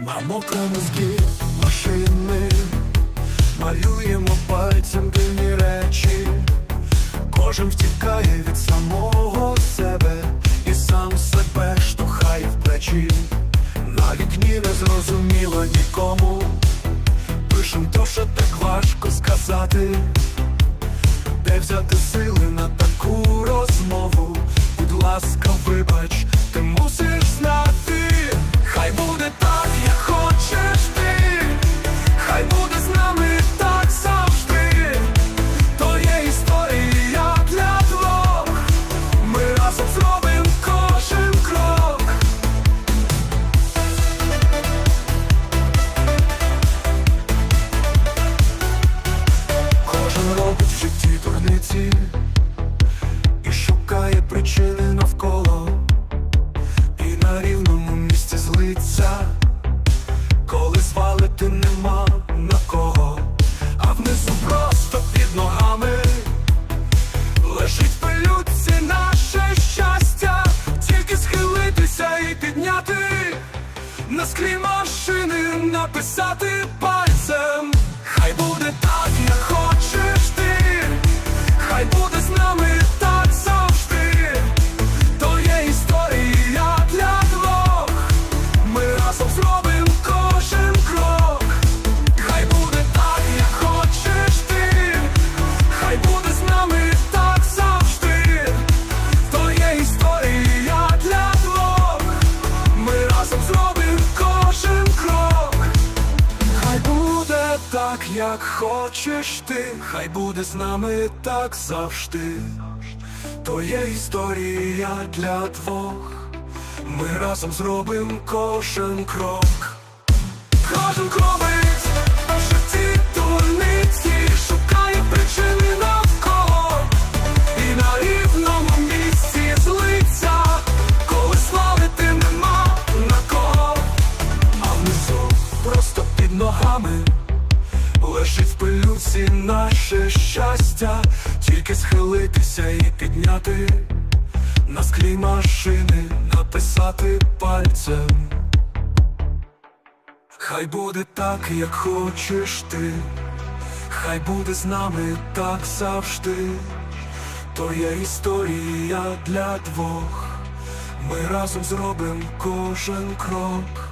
Мамо, мозги машини, малюємо пальцем дивні речі, кожен втікає від самого себе і сам себе штовхає в плечі. На вікні не зрозуміло нікому. Пишем то, що так важко сказати, де взяти сили на таку розмову. Будь ласка, вибач, житті і шукає причини навколо, і на рівному місці злиться, коли звалити нема на кого, а внизу просто під ногами лежить пилюці наше щастя, тільки схилитися і підняти на склі машини написати пальцем. Так, як хочеш ти, хай буде з нами так завжди. То є історія для двох. Ми разом зробимо кожен крок. Кожен кровець в житті дурниці шукає причини навколо і на рівному місці злиться, коли славити нема на кого, а внизу просто під ногами лежить в пилюці наше щастя, тільки схилитися і підняти на склі машини, написати пальцем. Хай буде так, як хочеш ти, хай буде з нами так завжди. То є історія для двох. Ми разом зробимо кожен крок.